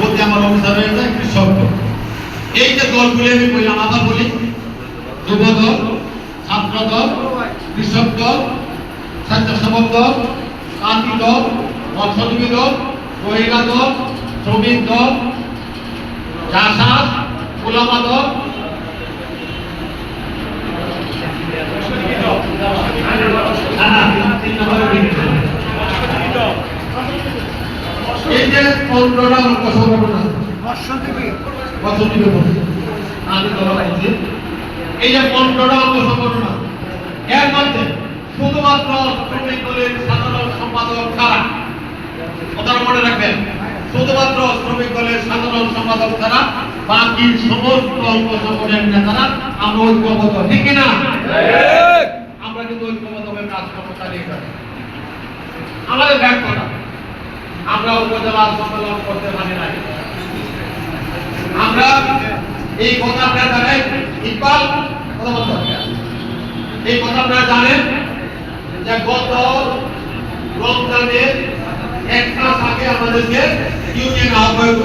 প্রতি আমার অফিসার হয়েছে কৃষক দল। এই যে দলগুলি আমি বললাম আবার বলি যুব দল ছাত্র দল কৃষক দল স্বেচ্ছাসেবক দল কান্তি দল মৎস্যজীবী দল মহিলা দল শ্রমিক দল চাষাস গোলামা দল না, না, তিন নম্বরে বিক্রি। এই যে পনেরোটা অঙ্ক সংগঠন আছে বছরটির আমি ধরা এই যে পনেরোটা অঙ্গ সংগঠন এর মধ্যে শুধুমাত্র শ্রমিক দলের সাধারণ সম্পাদক ছাড়া কথাটা মনে রাখবেন। শুধুমাত্র শ্রমিক দলের সাধারণ সম্পাদক ছাড়া বাকি সমস্ত অঙ্গ সংগঠনের নেতারা আমরা ঐক্যবদ্ধ। ঠিক কিনা? আমরা কিন্তু ঐক্যবদ্ধভাবে কাজকর্ম চালিয়ে যাচ্ছি। আমাদের ব্যর্থতা আমরা উপজেলা সম্মেলন করতে পারি নাই আমরা এই কথা আপনারা জানেন, ইকবাল। এই কথা আপনারা জানেন যে গত রমজানের এক মাস আগে আমাদেরকে ইউনিয়ন আহ্বায়ক